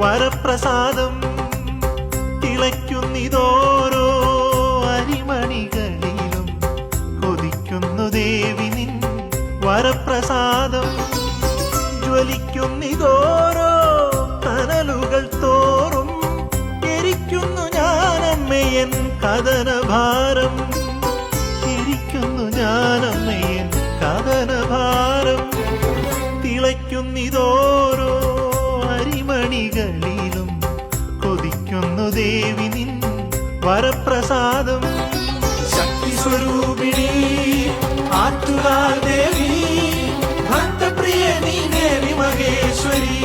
വരപ്രസാദം തിളയ്ക്കുന്നിതോരോ അരിമണികളിലും കൊതിക്കുന്നു ദേവിനിൻ വരപ്രസാദം ജ്വലിക്കുന്നിതോരോ കനലുകൾ തോറും എരിക്കുന്നു ഞാനമ്മയൻ കഥനഭാരം. വരപ്രസാദം. ശക്തി സ്വരൂപിണി ആറ്റുകാൽ ദേവി ഭക്തപ്രിയ നീ ദേവി മഹേശ്വരി.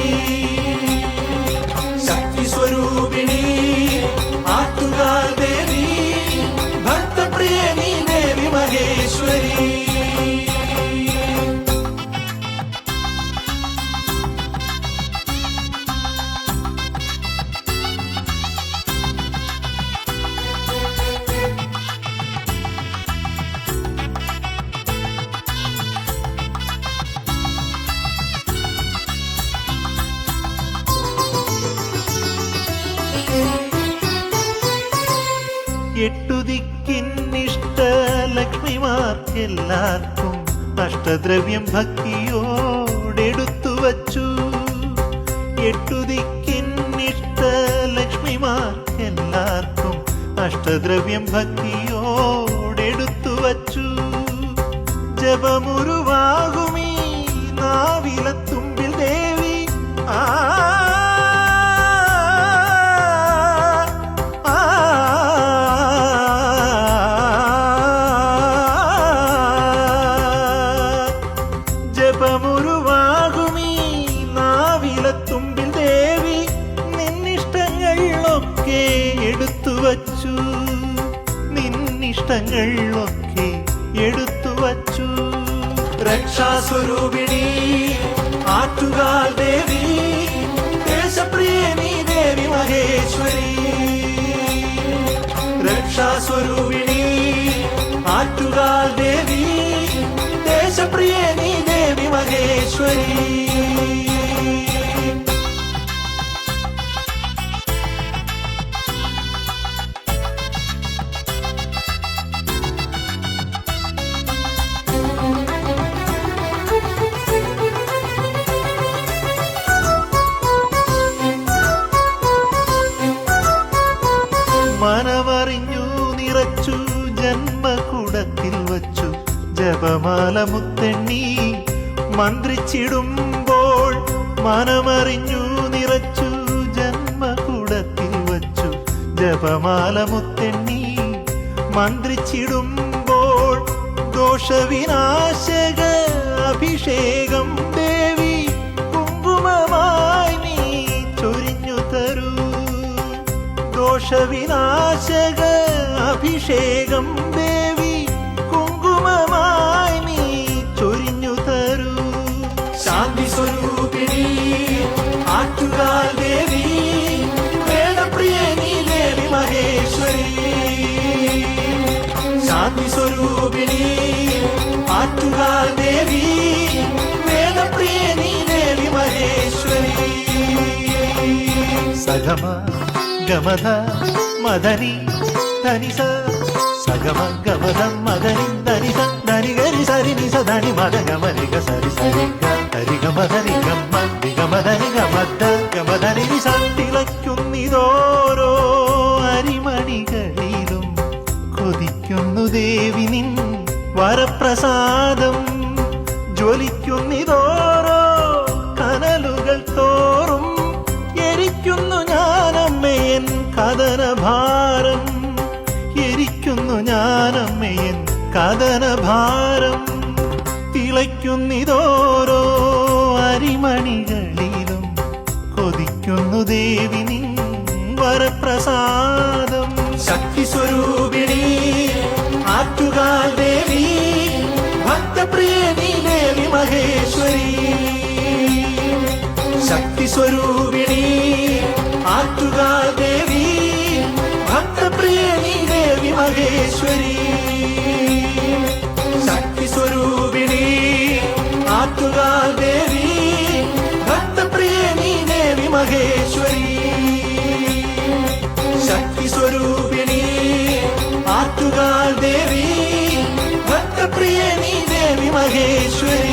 എട്ടുദിക്കിന്നിഷ്ട ലക്ഷ്മിമാർക്കെല്ലാവർക്കും അഷ്ടദ്രവ്യം ഭക്തിയോടെടുത്തു വച്ചു. എട്ടുദിക്കിന്നിഷ്ട ലക്ഷ്മിമാർക്കെല്ലാവർക്കും അഷ്ടദ്രവ്യം ഭക്തിയോടെടുത്തു വച്ചു. ജപമുരുവാകുമീ നാവിലത്തുമ്പിൽ ദേവി ആ, നിന്നിഷ്ടങ്ങളൊക്കെ എടുത്തു വച്ചു. രക്ഷാസ്വരൂപിണി ആറ്റുകാൽ ദേവി ദേശപ്രിയമി ദേവി മഹേശ്വരി. രക്ഷാസ്വരൂപിണി ആറ്റുകാൽ ദേവി ദേശപ്രിയ നീ ദേവി മഹേശ്വരി. ജപമാല മുത്തെണ്ണി മന്ത്രിച്ചിടുമ്പോൾ മനമറിഞ്ഞു നിറച്ചു ജന്മകൂടത്തിൽ വച്ചു ജപമാല മുത്തെണ്ണി മന്ത്രിച്ചിടുമ്പോൾ ദോഷവിനാശക അഭിഷേകം ദേവി കുങ്കുമമായി നീ ചൊരിഞ്ഞു തരൂ. ദോഷവിനാശക അഭിഷേകം ദേവി സഗമ ഗമത മദനി ധനിസ സഗമ ഗമത മദനി ധനിസ ധനി ഗരി സരി നിസ ധനി മദ ഗമ നിഗ സരി സരി ഹരി ഗമ ധരി ഗമ്മ നിഗമ ധനി ഗമദ്ധ ഗമ ധനി നിസ തിളയ്ക്കുന്നിതോരോ അരിമണികളിലും കൊതിക്കുന്നു ദേവി നിൻ വരപ്രസാദം. ജ്വലിക്കുന്നിതോരോ ഞാനമ്മയൻ കഥനഭാരം എരിക്കുന്നു ഞാനമ്മയൻ കഥനഭാരം തിളയ്ക്കുന്നിതോരോ അരിമണികളിലും കൊതിക്കുന്നു ദേവിനി വരപ്രസാദം. ശക്തി സ്വരൂപിണി ആറ്റുകാൽ ദേവി ഭക്തപ്രിയ നീ ദേവി മഹേശ്വരി. ശക്തി സ്വരൂപിണി ആറ്റുകാൽ ദേവി